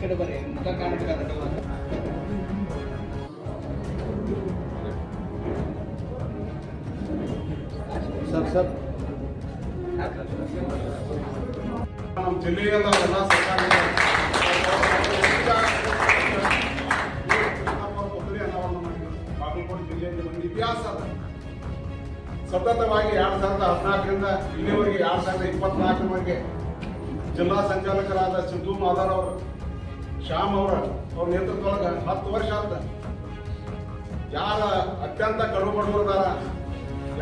ಕಡೆ ಬರ್ರಿ ಮುಖ ಸರ್ ಸರ್. ನಮ್ಮ ಜಿಲ್ಲೆಯಲ್ಲ ಎಲ್ಲ ಸರ್ಕಾರಿ ಬಾಗಲಕೋಟೆ ಜಿಲ್ಲೆಯಲ್ಲಿ ಒಂದು ಇತಿಹಾಸ ಸತತವಾಗಿ ಎರಡ್ ಸಾವಿರದ ಹದಿನಾಲ್ಕರಿಂದ ಇಲ್ಲಿವರೆಗೆ ಎರಡ್ ಸಾವಿರದ ಇಪ್ಪತ್ನಾಲ್ಕರವರೆಗೆ ಜಿಲ್ಲಾ ಸಂಚಾಲಕರಾದ ಸಿದ್ದು ಮಾದಾರ್ ಅವರು ಶ್ಯಾಮ್ ಅವರ, ಅವ್ರ ನೇತೃತ್ವದೊಳಗೆ ಹತ್ತು ವರ್ಷ ಅಂತ ಯಾರ ಅತ್ಯಂತ ಕಡು ಬಡವರದಾರ,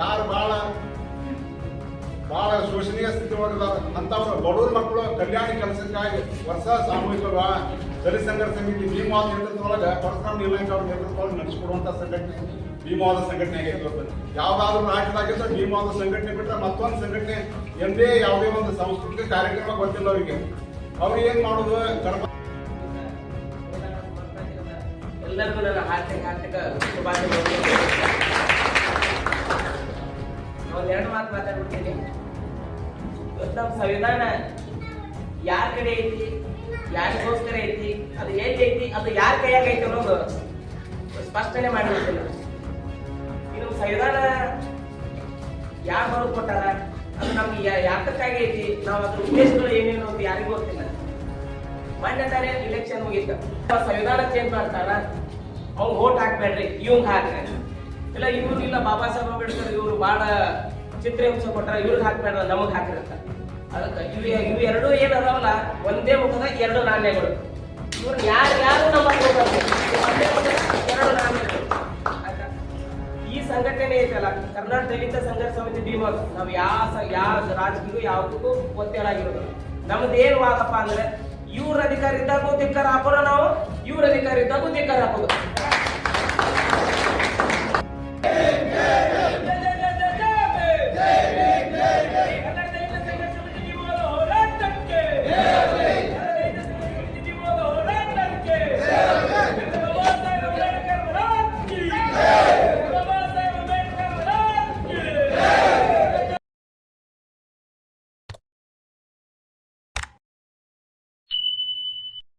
ಯಾರು ಬಹಳ ಬಹಳ ಶೋಷಣೀಯ ಸ್ಥಿತಿ ಒಳಗದಾರ ಅಂತವ್ರ ಬಡವ್ರ ಮಕ್ಕಳು ಕಲ್ಯಾಣ ಕೆಲಸಕ್ಕಾಗಿ ಹೊಸ ಸಾಮೂಹಿಕ ಸಂಘರ್ಷ ಸಮಿತಿ ಭೀಮವಾದ ನೇತೃತ್ವದೊಳಗ ಪರಶುರಾಮ್ ನೀಲಂಕ ಅವ್ರ ನೇತೃತ್ವದೊಳಗೆ ನಡೆಸಿಕೊಡುವಂತ ಸಂಘಟನೆ, ಭೀಮವಾದ ಸಂಘಟನೆ ಆಗೈತೆ ಇವತ್ತು ಯಾವ್ದಾದ್ರು ರಾಜ್ಯದಾಗಿದ್ದ ಭೀಮವಾದ ಸಂಘಟನೆ ಬಿಟ್ಟರೆ ಮತ್ತೊಂದು ಸಂಘಟನೆ, ಎಂದೇ ಯಾವುದೇ ಒಂದು ಸಾಂಸ್ಕೃತಿಕ ಕಾರ್ಯಕ್ರಮ ಗೊತ್ತಿಲ್ಲ ಅವರಿಗೆ. ಅವ್ರು ಏನ್ ಮಾಡುದು? ಕಡಪ ಎಲ್ಲರಿಗೂ ನನ್ನ ಹಾರ್ದಿಕ ಹಾರ್ದಿಕ ಶುಭಾಶಯಗಳು. ಎರಡು ಮಾತು ಮಾತಾಡ್ಬಿಡ್ತೀನಿ. ನಮ್ಮ ಸಂವಿಧಾನ ಯಾರ ಕಡೆ ಐತಿ, ಯಾರಿಗೋಸ್ಕರ ಐತಿ, ಅದು ಎಲ್ಲಿ ಐತಿ, ಅದು ಯಾರ ಕೈಯಾಗ ಐತಿ ಅನ್ನೋದು ಸ್ಪಷ್ಟನೆ ಮಾಡಿರ್ತಿಲ್ಲ ಇನ್ನು ಸಂವಿಧಾನ ಯಾರು ಬರೆದು ಕೊಟ್ಟಾರ, ಅದು ನಮ್ಗೆ ಯಾತಕ್ಕಾಗಿ ಐತಿ, ನಾವು ಅದ್ರ ಉದ್ದೇಶಗಳು ಏನೇನು ಅಂತ ಯಾರಿಗೂ ಗೊತ್ತಿಲ್ಲ. ಮೊನ್ನೆ ತಾನೇ ಇಲೆಕ್ಷನ್ ಮುಗಿತ. ಸಂವಿಧಾನ ಚೇಂಜ್ ಮಾಡ್ತಾರ? ಅವ್ನು ಓಟ್ ಹಾಕ್ಬೇಡ್ರಿ ಇವಂಗ್ ಹಾಕ್ರಿ. ಇಲ್ಲ ಇವ್ರು ಇಲ್ಲ, ಬಾಬಾ ಸಾಹೇಬ್ ಅಂಬೇಡ್ಕರ್ ಇವ್ರು ಭಾಳ ಚಿತ್ರಹಿಂಸೆ ಕೊಟ್ರ ಇವ್ರಿಗೆ ಹಾಕ್ಬೇಡ್ರ, ನಮಗ್ ಹಾಕಿರತ್ತ ಅದಕ್ಕೆ ಇವ್ ಇವ್ ಎರಡು ಏನ್ ಅದಾವಲ್ಲ ಒಂದೇ ಮುಖದ ಎರಡು ನಾಣ್ಯಗಳು. ಇವ್ರು ಯಾರು ಯಾರು ನಮ್ಮ ಒಂದೇ ಮುಖದ ಎರಡು ನಾಣ್ಯಗಳು? ಈ ಸಂಘಟನೆ ಐತಲ್ಲ, ಕರ್ನಾಟಕ ದಲಿತ ಸಂಘರ್ಷ ಸಮಿತಿ ಭೀಮಾ ನಾವು ಯಾವ ಯಾವ ರಾಜಕೀಯ ಯಾವುದಕ್ಕೂ ಒತ್ತೇಳಾಗಿರೋದು ನಮ್ದು ಏನು ವಾದಪ್ಪ ಅಂದ್ರೆ, ಇವ್ರ ಅಧಿಕಾರ ಇದ್ದಾಗೂ ಧಿಕ್ಕಾರ ಹಾಕೋಣ ನಾವು, ಇವ್ರ ಅಧಿಕಾರ ಇದ್ದಾಗೂ ಧಿಕ್ಕಾರ ಹಾಕೋದು